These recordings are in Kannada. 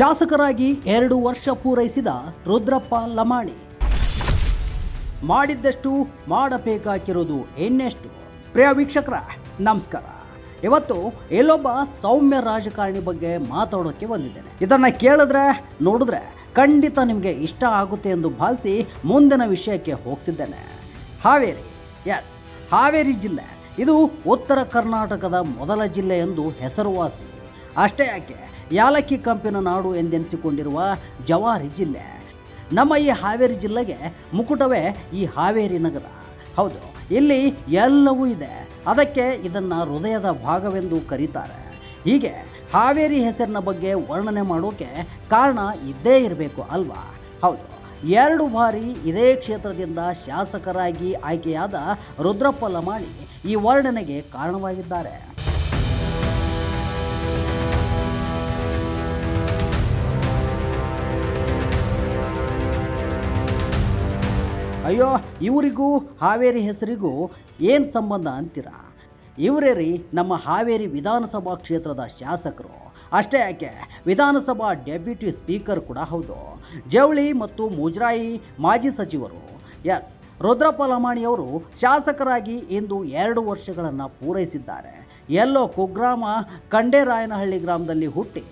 ಶಾಸಕರಾಗಿ ಎರಡು ವರ್ಷ ಪೂರೈಸಿದ ರುದ್ರಪ್ಪ ಲಮಾಣಿ. ಮಾಡಿದ್ದಷ್ಟು ಮಾಡಬೇಕಾಗಿರೋದು ಇನ್ನೆಷ್ಟು? ಪ್ರಿಯ ವೀಕ್ಷಕರ, ನಮಸ್ಕಾರ. ಇವತ್ತು ಎಲ್ಲೊಬ್ಬ ಸೌಮ್ಯ ರಾಜಕಾರಣಿ ಬಗ್ಗೆ ಮಾತಾಡೋಕ್ಕೆ ಬಂದಿದ್ದೇನೆ. ಇದನ್ನ ಕೇಳಿದ್ರೆ, ನೋಡಿದ್ರೆ ಖಂಡಿತ ನಿಮಗೆ ಇಷ್ಟ ಆಗುತ್ತೆ ಎಂದು ಭಾವಿಸಿ ಮುಂದಿನ ವಿಷಯಕ್ಕೆ ಹೋಗ್ತಿದ್ದೇನೆ. ಹಾವೇರಿ ಎಸ್ ಹಾವೇರಿ ಜಿಲ್ಲೆ. ಇದು ಉತ್ತರ ಕರ್ನಾಟಕದ ಮೊದಲ ಜಿಲ್ಲೆ ಎಂದು ಹೆಸರುವಾಸಿ. ಅಷ್ಟೇ ಯಾಕೆ? ಯಾಲಕ್ಕಿ ಕಂಪಿನ ನಾಡು ಎಂದೆನಿಸಿಕೊಂಡಿರುವ ಜವಾರಿ ಜಿಲ್ಲೆ. ನಮ್ಮ ಈ ಹಾವೇರಿ ಜಿಲ್ಲೆಗೆ ಮುಕುಟವೇ ಈ ಹಾವೇರಿ ನಗರ. ಹೌದು, ಇಲ್ಲಿ ಎಲ್ಲವೂ ಇದೆ. ಅದಕ್ಕೆ ಇದನ್ನು ಹೃದಯದ ಭಾಗವೆಂದು ಕರೀತಾರೆ. ಹೀಗೆ ಹಾವೇರಿ ಹೆಸರಿನ ಬಗ್ಗೆ ವರ್ಣನೆ ಮಾಡೋಕೆ ಕಾರಣ ಇದ್ದೇ ಇರಬೇಕು ಅಲ್ವಾ? ಹೌದು, ಎರಡು ಬಾರಿ ಇದೇ ಕ್ಷೇತ್ರದಿಂದ ಶಾಸಕರಾಗಿ ಆಯ್ಕೆಯಾದ ರುದ್ರಪ್ಪ ಲಮಾಣಿ ಈ ವರ್ಣನೆಗೆ ಕಾರಣವಾಗಿದ್ದಾರೆ. ಅಯ್ಯೋ, ಇವರಿಗೂ ಹಾವೇರಿ ಹೆಸರಿಗೂ ಏನು ಸಂಬಂಧ ಅಂತೀರಾ? ಇವರೇ ರೀ ನಮ್ಮ ಹಾವೇರಿ ವಿಧಾನಸಭಾ ಕ್ಷೇತ್ರದ ಶಾಸಕರು. ಅಷ್ಟೇ ಯಾಕೆ, ವಿಧಾನಸಭಾ ಡೆಪ್ಯೂಟಿ ಸ್ಪೀಕರ್ ಕೂಡ ಹೌದು. ಜವಳಿ ಮತ್ತು ಮುಜರಾಯಿ ಮಾಜಿ ಸಚಿವರು. ಎಸ್ ರುದ್ರಪ್ಪ ಲಮಾಣಿಯವರು ಶಾಸಕರಾಗಿ ಇಂದು ಎರಡು ವರ್ಷಗಳನ್ನು ಪೂರೈಸಿದ್ದಾರೆ. ಎಲ್ಲೋ ಕುಗ್ರಾಮ, ಕಂಡೇರಾಯನಹಳ್ಳಿ ಗ್ರಾಮದಲ್ಲಿ ಹುಟ್ಟಿ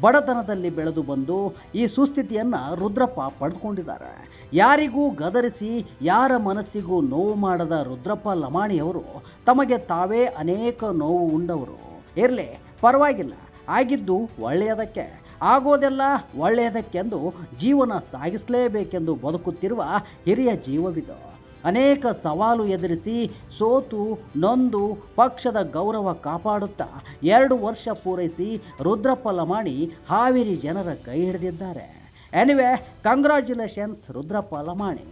ಬಡತನದಲ್ಲಿ ಬೆಳೆದು ಬಂದು ಈ ಸುಸ್ಥಿತಿಯನ್ನು ರುದ್ರಪ್ಪ ಪಡೆದುಕೊಂಡಿದ್ದಾರೆ ಯಾರಿಗೂ ಗದರಿಸಿ, ಯಾರ ಮನಸ್ಸಿಗೂ ನೋವು ಮಾಡದ ರುದ್ರಪ್ಪ ಲಮಾಣಿಯವರು ತಮಗೆ ತಾವೇ ಅನೇಕ ನೋವು ಉಂಡವರು. ಇರಲಿ, ಪರವಾಗಿಲ್ಲ. ಆಗಿದ್ದು ಒಳ್ಳೆಯದಕ್ಕೆ. ಆಗೋದೆಲ್ಲ ಒಳ್ಳೆಯದಕ್ಕೆಂದು ಜೀವನ ಸಾಗಿಸಲೇಬೇಕೆಂದು ಬದುಕುತ್ತಿರುವ ಹಿರಿಯ ಜೀವವಿದು. ಅನೇಕ ಸವಾಲು ಎದುರಿಸಿ ಸೋತು ನೊಂದು ಪಕ್ಷದ ಗೌರವ ಕಾಪಾಡುತ್ತಾ ಎರಡು ವರ್ಷ ಪೂರೈಸಿ ರುದ್ರಪ್ಪ ಮಾಡಿ ಹಾವೇರಿ ಜನರ ಕೈ ಹಿಡಿದಿದ್ದಾರೆ. Anyway congratulations Rudrappa Lamani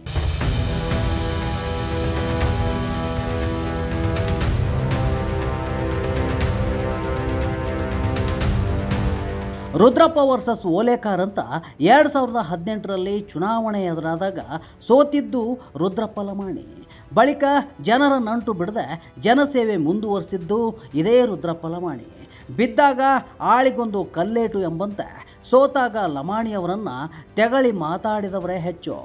Rudrappa versus Olekar ಅಂತ ಎರಡು ಸಾವಿರದ ಹದಿನೆಂಟರಲ್ಲಿ ಚುನಾವಣೆ ಎದುರಾದಾಗ ಸೋತಿದ್ದು ರುದ್ರಪ್ಪ ಲಮಾಣಿ. ಬಳಿಕ ಜನರ ನಂಟು ಬಿಡದೆ ಜನಸೇವೆ ಮುಂದುವರಿಸಿದ್ದು ಇದೇ ರುದ್ರಪ್ಪ ಲಮಾಣಿ. ಬಿದ್ದಾಗ ಆಳಿಗೊಂದು ಕಲ್ಲೇಟು ಎಂಬಂತೆ ಸೋತಾಗ ಲಮಾಣಿಯವರನ್ನು ತೆಗಳಿ ಮಾತಾಡಿದವರೇ ಹೆಚ್ಚು.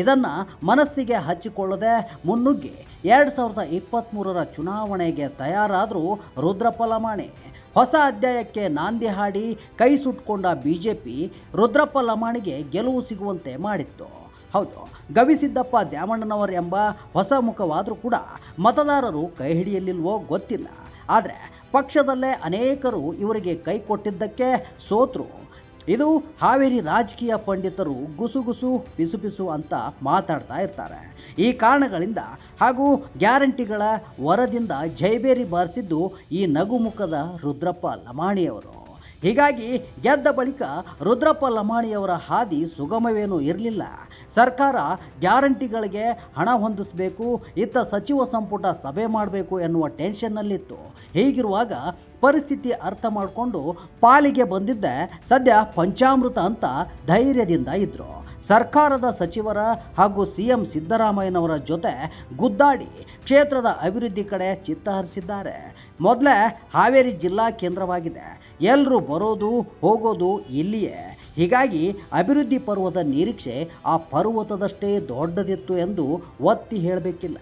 ಇದನ್ನು ಮನಸ್ಸಿಗೆ ಹಚ್ಚಿಕೊಳ್ಳದೆ ಮುನ್ನುಗ್ಗಿ ಎರಡು ಸಾವಿರದ ಇಪ್ಪತ್ತ್ಮೂರರ ಚುನಾವಣೆಗೆ ತಯಾರಾದರೂ ರುದ್ರಪ್ಪ ಲಮಾಣಿ. ಹೊಸ ಅಧ್ಯಾಯಕ್ಕೆ ನಾಂದಿ ಹಾಡಿ ಕೈ ಸುಟ್ಕೊಂಡ ಬಿ ಜೆ ಪಿ ರುದ್ರಪ್ಪ ಲಮಾಣಿಗೆ ಗೆಲುವು ಸಿಗುವಂತೆ ಮಾಡಿತ್ತು. ಹೌದು ಗವಿಸಿದ್ದಪ್ಪ ದ್ಯಾಮಣ್ಣನವರ್ ಎಂಬ ಹೊಸ ಮುಖವಾದರೂ ಕೂಡ ಮತದಾರರು ಕೈ ಹಿಡಿಯಲಿಲ್ವೋ ಗೊತ್ತಿಲ್ಲ. ಆದರೆ ಪಕ್ಷದಲ್ಲೇ ಅನೇಕರು ಇವರಿಗೆ ಕೈ ಕೊಟ್ಟಿದ್ದಕ್ಕೆ ಸೋತರು. ಇದು ಹಾವೇರಿ ರಾಜಕೀಯ ಪಂಡಿತರು ಗುಸುಗುಸು ಪಿಸು ಪಿಸು ಅಂತ ಮಾತಾಡ್ತಾ ಇರ್ತಾರೆ. ಈ ಕಾರಣಗಳಿಂದ ಹಾಗೂ ಗ್ಯಾರಂಟಿಗಳ ವರದಿಂದ ಜೈಬೇರಿ ಬಾರಿಸಿದ್ದು ಈ ನಗುಮುಖದ ರುದ್ರಪ್ಪ ಲಮಾಣಿಯವರು. ಹೀಗಾಗಿ ಗೆದ್ದ ಬಳಿಕ ರುದ್ರಪ್ಪ ಲಮಾಣಿಯವರ ಹಾದಿ ಸುಗಮವೇನೂ ಇರಲಿಲ್ಲ. ಸರ್ಕಾರ ಗ್ಯಾರಂಟಿಗಳಿಗೆ ಹಣ ಹೊಂದಿಸಬೇಕು, ಇತ್ತ ಸಚಿವ ಸಂಪುಟ ಸಭೆ ಮಾಡಬೇಕು ಎನ್ನುವ ಟೆನ್ಷನ್ನಲ್ಲಿತ್ತು. ಹೀಗಿರುವಾಗ ಪರಿಸ್ಥಿತಿ ಅರ್ಥ ಮಾಡಿಕೊಂಡು ಪಾಲಿಗೆ ಬಂದಿದ್ದೆ ಸದ್ಯ ಪಂಚಾಮೃತ ಅಂತ ಧೈರ್ಯದಿಂದ ಇದ್ದರು ಸರ್ಕಾರದ ಸಚಿವರ ಹಾಗೂ ಸಿ ಎಂ ಸಿದ್ದರಾಮಯ್ಯನವರ ಜೊತೆ ಗುದ್ದಾಡಿ ಕ್ಷೇತ್ರದ ಅಭಿವೃದ್ಧಿ ಕಡೆ ಚಿತ್ತ ಹರಿಸಿದ್ದಾರೆ. ಮೊದಲೇ ಹಾವೇರಿ ಜಿಲ್ಲಾ ಕೇಂದ್ರವಾಗಿದೆ. ಎಲ್ಲರೂ ಬರೋದು ಹೋಗೋದು ಇಲ್ಲಿಯೇ. ಹೀಗಾಗಿ ಅಭಿವೃದ್ಧಿ ಪರ್ವದ ನಿರೀಕ್ಷೆ ಆ ಪರ್ವತದಷ್ಟೇ ದೊಡ್ಡದಿತ್ತು ಎಂದು ಒತ್ತಿ ಹೇಳಬೇಕಿಲ್ಲ.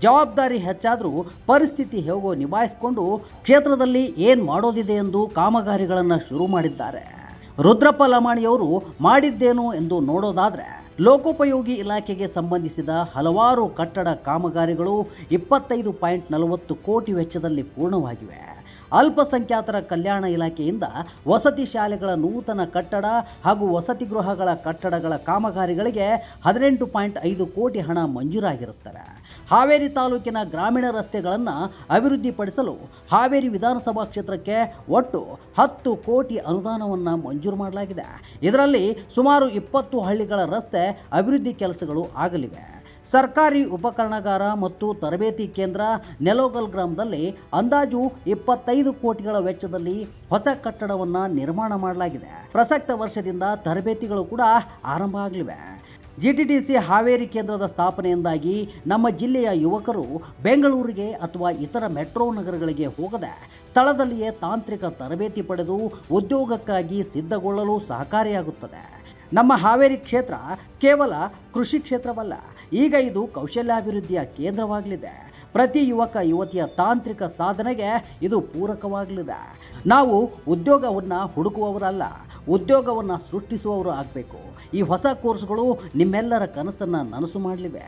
ಜವಾಬ್ದಾರಿ ಹೆಚ್ಚಾದರೂ ಪರಿಸ್ಥಿತಿ ಹೇಗೋ ನಿಭಾಯಿಸಿಕೊಂಡು ಕ್ಷೇತ್ರದಲ್ಲಿ ಏನು ಮಾಡೋದಿದೆ ಎಂದು ಕಾಮಗಾರಿಗಳನ್ನು ಶುರು ಮಾಡಿದ್ದಾರೆ. ರುದ್ರಪ್ಪ ಲಮಾಣಿಯವರು ಮಾಡಿದ್ದೇನು ಎಂದು ನೋಡೋದಾದರೆ ಲೋಕೋಪಯೋಗಿ ಇಲಾಖೆಗೆ ಸಂಬಂಧಿಸಿದ ಹಲವಾರು ಕಟ್ಟಡ ಕಾಮಗಾರಿಗಳು ಇಪ್ಪತ್ತೈದು ಪಾಯಿಂಟ್ ನಲವತ್ತು ಕೋಟಿ ವೆಚ್ಚದಲ್ಲಿ ಪೂರ್ಣವಾಗಿವೆ. ಅಲ್ಪಸಂಖ್ಯಾತರ ಕಲ್ಯಾಣ ಇಲಾಖೆಯಿಂದ ವಸತಿ ಶಾಲೆಗಳ ನೂತನ ಕಟ್ಟಡ ಹಾಗೂ ವಸತಿ ಗೃಹಗಳ ಕಟ್ಟಡಗಳ ಕಾಮಗಾರಿಗಳಿಗೆ ಹದಿನೆಂಟು ಪಾಯಿಂಟ್ ಐದು ಕೋಟಿ ಹಣ ಮಂಜೂರಾಗಿರುತ್ತದೆ. ಹಾವೇರಿ ತಾಲೂಕಿನ ಗ್ರಾಮೀಣ ರಸ್ತೆಗಳನ್ನು ಅಭಿವೃದ್ಧಿಪಡಿಸಲು ಹಾವೇರಿ ವಿಧಾನಸಭಾ ಕ್ಷೇತ್ರಕ್ಕೆ ಒಟ್ಟು ಹತ್ತು ಕೋಟಿ ಅನುದಾನವನ್ನು ಮಂಜೂರು ಮಾಡಲಾಗಿದೆ. ಇದರಲ್ಲಿ ಸುಮಾರು ಇಪ್ಪತ್ತು ಹಳ್ಳಿಗಳ ರಸ್ತೆ ಅಭಿವೃದ್ಧಿ ಕೆಲಸಗಳು ಆಗಲಿವೆ. ಸರ್ಕಾರಿ ಉಪಕರಣಗಾರ ಮತ್ತು ತರಬೇತಿ ಕೇಂದ್ರ ನೆಲೋಗಲ್ ಗ್ರಾಮದಲ್ಲಿ ಅಂದಾಜು ಇಪ್ಪತ್ತೈದು ಕೋಟಿಗಳ ವೆಚ್ಚದಲ್ಲಿ ಹೊಸ ಕಟ್ಟಡವನ್ನು ನಿರ್ಮಾಣ ಮಾಡಲಾಗಿದೆ. ಪ್ರಸಕ್ತ ವರ್ಷದಿಂದ ತರಬೇತಿಗಳು ಕೂಡ ಆರಂಭ ಆಗಲಿವೆ. ಜಿಟಿಟಿಸಿ ಹಾವೇರಿ ಕೇಂದ್ರದ ಸ್ಥಾಪನೆಯಿಂದಾಗಿ ನಮ್ಮ ಜಿಲ್ಲೆಯ ಯುವಕರು ಬೆಂಗಳೂರಿಗೆ ಅಥವಾ ಇತರ ಮೆಟ್ರೋ ನಗರಗಳಿಗೆ ಹೋಗದೆ ಸ್ಥಳದಲ್ಲಿಯೇ ತಾಂತ್ರಿಕ ತರಬೇತಿ ಪಡೆದು ಉದ್ಯೋಗಕ್ಕಾಗಿ ಸಿದ್ಧಗೊಳ್ಳಲು ಸಹಕಾರಿಯಾಗುತ್ತದೆ. ನಮ್ಮ ಹಾವೇರಿ ಕ್ಷೇತ್ರ ಕೇವಲ ಕೃಷಿ ಕ್ಷೇತ್ರವಲ್ಲ ಈಗ ಇದು ಕೌಶಲ್ಯಾಭಿವೃದ್ಧಿಯ ಕೇಂದ್ರವಾಗಲಿದೆ. ಪ್ರತಿ ಯುವಕ ಯುವತಿಯ ತಾಂತ್ರಿಕ ಸಾಧನೆಗೆ ಇದು ಪೂರಕವಾಗಲಿದೆ. ನಾವು ಉದ್ಯೋಗವನ್ನು ಹುಡುಕುವವರಲ್ಲ. ಉದ್ಯೋಗವನ್ನು ಸೃಷ್ಟಿಸುವವರು ಆಗಬೇಕು. ಈ ಹೊಸ ಕೋರ್ಸ್ಗಳು ನಿಮ್ಮೆಲ್ಲರ ಕನಸನ್ನು ನನಸು ಮಾಡಲಿವೆ.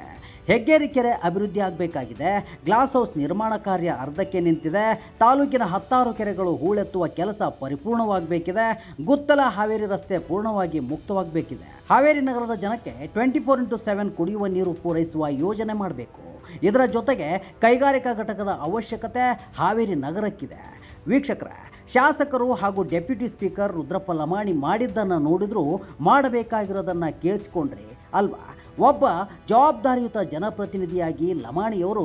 ಹೆಗ್ಗೇರಿ ಕೆರೆ ಅಭಿವೃದ್ಧಿ ಆಗಬೇಕಾಗಿದೆ. ಗ್ಲಾಸ್ ಹೌಸ್ ನಿರ್ಮಾಣ ಕಾರ್ಯ ಅರ್ಧಕ್ಕೆ ನಿಂತಿದೆ. ತಾಲೂಕಿನ ಹತ್ತಾರು ಕೆರೆಗಳು ಹೂಳೆತ್ತುವ ಕೆಲಸ ಪರಿಪೂರ್ಣವಾಗಬೇಕಿದೆ. ಗುತ್ತಲ ಹಾವೇರಿ ರಸ್ತೆ ಪೂರ್ಣವಾಗಿ ಮುಕ್ತವಾಗಬೇಕಿದೆ. ಹಾವೇರಿ ನಗರದ ಜನಕ್ಕೆ ಟ್ವೆಂಟಿ ಫೋರ್ ಇಂಟು ಸೆವೆನ್ ಕುಡಿಯುವ ನೀರು ಪೂರೈಸುವ ಯೋಜನೆ ಮಾಡಬೇಕು. ಇದರ ಜೊತೆಗೆ ಕೈಗಾರಿಕಾ ಘಟಕದ ಅವಶ್ಯಕತೆ ಹಾವೇರಿ ನಗರಕ್ಕಿದೆ. ವೀಕ್ಷಕರೇ ಶಾಸಕರು ಹಾಗೂ ಡೆಪ್ಯೂಟಿ ಸ್ಪೀಕರ್ ರುದ್ರಪ್ಪ ಲಮಾಣಿ ಮಾಡಿದ್ದನ್ನು ನೋಡಿದ್ರು ಮಾಡಬೇಕಾಗಿರೋದನ್ನು ಕೇಳಿಸ್ಕೊಂಡ್ರಿ ಅಲ್ವಾ? ಒಬ್ಬ ಜವಾಬ್ದಾರಿಯುತ ಜನಪ್ರತಿನಿಧಿಯಾಗಿ ಲಮಾಣಿಯವರು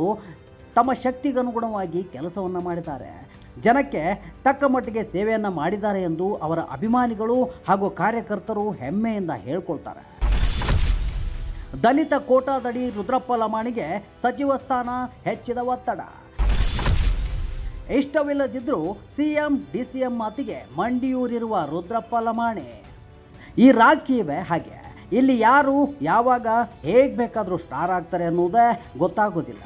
ತಮ್ಮ ಶಕ್ತಿಗನುಗುಣವಾಗಿ ಕೆಲಸವನ್ನು ಮಾಡಿದ್ದಾರೆ. ಜನಕ್ಕೆ ತಕ್ಕ ಮಟ್ಟಿಗೆ ಸೇವೆಯನ್ನು ಮಾಡಿದ್ದಾರೆ ಎಂದು ಅವರ ಅಭಿಮಾನಿಗಳು ಹಾಗೂ ಕಾರ್ಯಕರ್ತರು ಹೆಮ್ಮೆಯಿಂದ ಹೇಳ್ಕೊಳ್ತಾರೆ. ದಲಿತ ಕೋಟಾದಡಿ ರುದ್ರಪ್ಪ ಲಮಾಣಿಗೆ ಸಚಿವ ಸ್ಥಾನ ಹೆಚ್ಚಿದ ಒತ್ತಡ. ಇಷ್ಟವಿಲ್ಲದಿದ್ದರೂ ಸಿಎಂ ಎಂ ಮಾತಿಗೆ ಮಂಡಿಯೂರಿರುವ ರುದ್ರಪ್ಪ ಲಮಾಣಿ. ಈ ರಾಜಕೀಯವೇ ಹಾಗೆ. ಇಲ್ಲಿ ಯಾರು, ಯಾವಾಗ, ಹೇಗೆ ಬೇಕಾದರೂ ಸ್ಟಾರ್ ಆಗ್ತಾರೆ ಅನ್ನೋದೇ ಗೊತ್ತಾಗೋದಿಲ್ಲ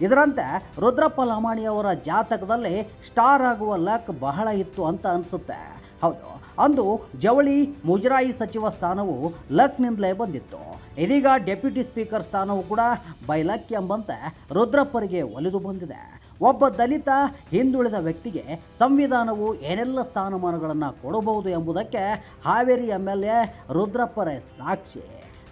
ಇದರಂತೆ ರುದ್ರಪ್ಪ ಲಮಾಣಿಯವರ ಜಾತಕದಲ್ಲಿ ಸ್ಟಾರ್ ಆಗುವ ಲಕ್ ಬಹಳ ಇತ್ತು ಅಂತ ಅನಿಸುತ್ತೆ. ಹೌದು. ಅಂದು ಜವಳಿ ಮುಜರಾಯಿ ಸಚಿವ ಸ್ಥಾನವು ಲಕ್ನಿಂದಲೇ ಬಂದಿತ್ತು. ಇದೀಗ ಡೆಪ್ಯೂಟಿ ಸ್ಪೀಕರ್ ಸ್ಥಾನವು ಕೂಡ ಬೈ ಲಕ್ ಎಂಬಂತೆ ರುದ್ರಪ್ಪರಿಗೆ ಒಲಿದು ಬಂದಿದೆ. ಒಬ್ಬ ದಲಿತ ಹಿಂದುಳಿದ ವ್ಯಕ್ತಿಗೆ ಸಂವಿಧಾನವು ಏನೆಲ್ಲ ಸ್ಥಾನಮಾನಗಳನ್ನು ಕೊಡಬಹುದು ಎಂಬುದಕ್ಕೆ ಹಾವೇರಿ ಎಂ ಎಲ್ ಎ ರುದ್ರಪ್ಪರೇ ಸಾಕ್ಷಿ.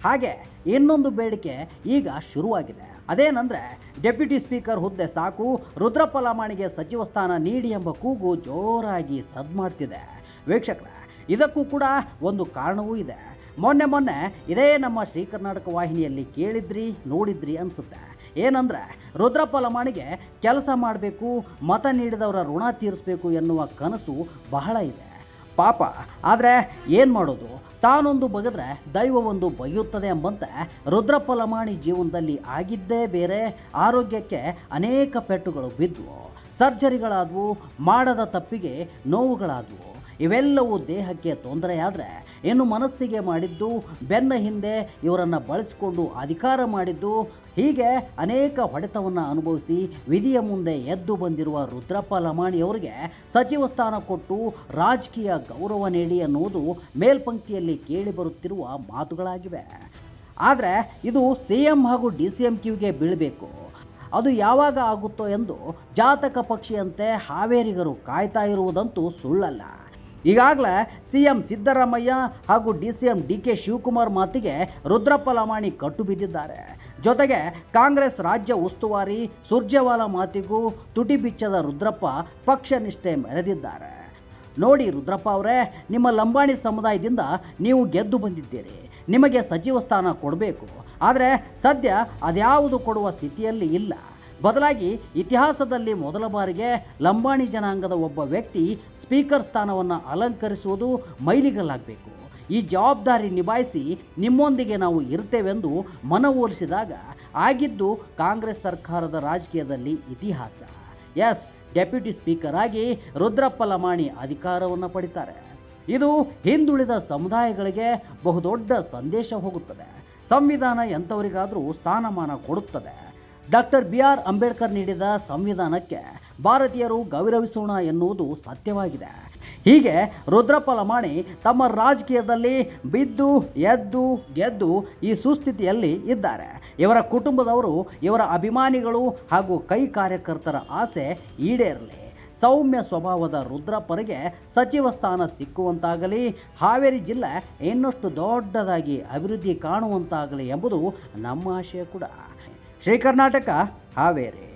ಹಾಗೆ ಇನ್ನೊಂದು ಬೇಡಿಕೆ ಈಗ ಶುರುವಾಗಿದೆ. ಅದೇನೆಂದರೆ ಡೆಪ್ಯೂಟಿ ಸ್ಪೀಕರ್ ಹುದ್ದೆ ಸಾಕು, ರುದ್ರಪ್ಪ ಲಮಾಣಿಗೆ ಸಚಿವ ಸ್ಥಾನ ನೀಡಿ ಎಂಬ ಕೂಗು ಜೋರಾಗಿ ಸದ್ ಮಾಡ್ತಿದೆ ವೀಕ್ಷಕರ, ಇದಕ್ಕೂ ಕೂಡ ಒಂದು ಕಾರಣವೂ ಇದೆ. ಮೊನ್ನೆ ಮೊನ್ನೆ ಇದೇ ನಮ್ಮ ಶ್ರೀ ಕರ್ನಾಟಕ ವಾಹಿನಿಯಲ್ಲಿ ಕೇಳಿದ್ರಿ, ನೋಡಿದ್ರಿ ಅನಿಸುತ್ತೆ. ಏನಂದರೆ ರುದ್ರಪ್ಪ ಲಮಾಣಿಗೆ ಕೆಲಸ ಮಾಡಬೇಕು, ಮತ ನೀಡಿದವರ ಋಣ ತೀರಿಸಬೇಕು ಎನ್ನುವ ಕನಸು ಬಹಳ ಇದೆ. ಪಾಪ, ಆದರೆ ಏನು ಮಾಡೋದು? ತಾನೊಂದು ಬಗೆದ್ರೆ ದೈವವೊಂದು ಬಗೆಯುತ್ತದೆ ಎಂಬಂತೆ ರುದ್ರಪ್ಪ ಲಮಾಣಿ ಜೀವನದಲ್ಲಿ ಆಗಿದ್ದೇ ಬೇರೆ, ಆರೋಗ್ಯಕ್ಕೆ ಅನೇಕ ಪೆಟ್ಟುಗಳು ಬಿದ್ದವು ಸರ್ಜರಿಗಳಾದವು, ಮಾಡದ ತಪ್ಪಿಗೆ ನೋವುಗಳಾದವು. ಇವೆಲ್ಲವೂ ದೇಹಕ್ಕೆ ತೊಂದರೆಯಾದರೆ ಇನ್ನು ಮನಸ್ಸಿಗೆ ಮಾಡಿದ್ದು ಬೆನ್ನ ಹಿಂದೆ ಇವರನ್ನು ಬಳಸಿಕೊಂಡು ಅಧಿಕಾರ ಮಾಡಿದ್ದು, ಹೀಗೆ ಅನೇಕ ಹೊಡೆತವನ್ನು ಅನುಭವಿಸಿ ವಿಧಿಯ ಮುಂದೆ ಎದ್ದು ಬಂದಿರುವ ರುದ್ರಪ್ಪ ಲಮಾಣಿಯವರಿಗೆ ಸಚಿವ ಸ್ಥಾನ ಕೊಟ್ಟು ರಾಜಕೀಯ ಗೌರವ ನೀಡಿ ಅನ್ನುವುದು ಮೇಲ್ಪಂಕ್ತಿಯಲ್ಲಿ ಕೇಳಿಬರುತ್ತಿರುವ ಮಾತುಗಳಾಗಿವೆ. ಆದರೆ ಇದು ಸಿ ಎಂ ಹಾಗೂ ಡಿ ಸಿ ಎಂ ಕ್ಯೂಗೆ ಬೀಳಬೇಕು. ಅದು ಯಾವಾಗ ಆಗುತ್ತೋ ಎಂದು ಜಾತಕ ಪಕ್ಷಿಯಂತೆ ಹಾವೇರಿಗರು ಕಾಯ್ತಾ ಇರುವುದಂತೂ ಸುಳ್ಳಲ್ಲ. ಈಗಾಗಲೇ ಸಿ ಎಂ ಸಿದ್ದರಾಮಯ್ಯ ಹಾಗೂ D C M D K Shivakumar ಮಾತಿಗೆ ರುದ್ರಪ್ಪ ಲಮಾಣಿ ಕಟ್ಟು ಬಿದ್ದಿದ್ದಾರೆ ಜೊತೆಗೆ ಕಾಂಗ್ರೆಸ್ ರಾಜ್ಯ ಉಸ್ತುವಾರಿ ಸುರ್ಜೇವಾಲಾ ಮಾತಿಗೂ ತುಟಿ ಬಿಚ್ಚದ ರುದ್ರಪ್ಪ ಪಕ್ಷ ನಿಷ್ಠೆ ಮೆರೆದಿದ್ದಾರೆ. ನೋಡಿ ರುದ್ರಪ್ಪ ಅವರೇ, ನಿಮ್ಮ ಲಂಬಾಣಿ ಸಮುದಾಯದಿಂದ ನೀವು ಗೆದ್ದು ಬಂದಿದ್ದೀರಿ. ನಿಮಗೆ ಸಚಿವ ಸ್ಥಾನ ಕೊಡಬೇಕು. ಆದರೆ ಸದ್ಯ ಅದ್ಯಾವುದು ಕೊಡುವ ಸ್ಥಿತಿಯಲ್ಲಿ ಇಲ್ಲ. ಬದಲಾಗಿ ಇತಿಹಾಸದಲ್ಲಿ ಮೊದಲ ಬಾರಿಗೆ ಲಂಬಾಣಿ ಜನಾಂಗದ ಒಬ್ಬ ವ್ಯಕ್ತಿ ಸ್ಪೀಕರ್ ಸ್ಥಾನವನ್ನು ಅಲಂಕರಿಸುವುದು ಮೈಲಿಗಲ್ಲಾಗಬೇಕು. ಈ ಜವಾಬ್ದಾರಿ ನಿಭಾಯಿಸಿ ನಿಮ್ಮೊಂದಿಗೆ ನಾವು ಇರ್ತೇವೆಂದು ಮನವೊಲಿಸಿದಾಗ ಆಗಿದ್ದು ಕಾಂಗ್ರೆಸ್ ಸರ್ಕಾರದ ರಾಜಕೀಯದಲ್ಲಿ ಇತಿಹಾಸ. ಎಸ್, ಡೆಪ್ಯೂಟಿ ಸ್ಪೀಕರ್ ಆಗಿ ರುದ್ರಪ್ಪ ಲಮಾಣಿ ಅಧಿಕಾರವನ್ನು ಪಡಿತಾರೆ. ಇದು ಹಿಂದುಳಿದ ಸಮುದಾಯಗಳಿಗೆ ಬಹುದೊಡ್ಡ ಸಂದೇಶ ಹೋಗುತ್ತದೆ. ಸಂವಿಧಾನ ಎಂಥವರಿಗಾದರೂ ಸ್ಥಾನಮಾನ ಕೊಡುತ್ತದೆ. ಡಾಕ್ಟರ್ ಬಿ ಆರ್ ಅಂಬೇಡ್ಕರ್ ನೀಡಿದ ಸಂವಿಧಾನಕ್ಕೆ ಭಾರತೀಯರು ಗೌರವಿಸೋಣ ಎನ್ನುವುದು ಸತ್ಯವಾಗಿದೆ. ಹೀಗೆ ರುದ್ರಪ್ಪ ಲಮಾಣಿ ತಮ್ಮ ರಾಜಕೀಯದಲ್ಲಿ ಬಿದ್ದು, ಎದ್ದು, ಗೆದ್ದು ಈ ಸುಸ್ಥಿತಿಯಲ್ಲಿ ಇದ್ದಾರೆ. ಇವರ ಕುಟುಂಬದವರು, ಇವರ ಅಭಿಮಾನಿಗಳು ಹಾಗೂ ಕೈ ಕಾರ್ಯಕರ್ತರ ಆಸೆ ಈಡೇರಲಿ. ಸೌಮ್ಯ ಸ್ವಭಾವದ ರುದ್ರಪ್ಪರಿಗೆ ಸಚಿವ ಸ್ಥಾನ ಸಿಕ್ಕುವಂತಾಗಲಿ, ಹಾವೇರಿ ಜಿಲ್ಲೆ ಇನ್ನಷ್ಟು ದೊಡ್ಡದಾಗಿ ಅಭಿವೃದ್ಧಿ ಕಾಣುವಂತಾಗಲಿ ಎಂಬುದು ನಮ್ಮ ಆಶಯ ಕೂಡ. ಶ್ರೀ ಕರ್ನಾಟಕ ಹಾವೇರಿ.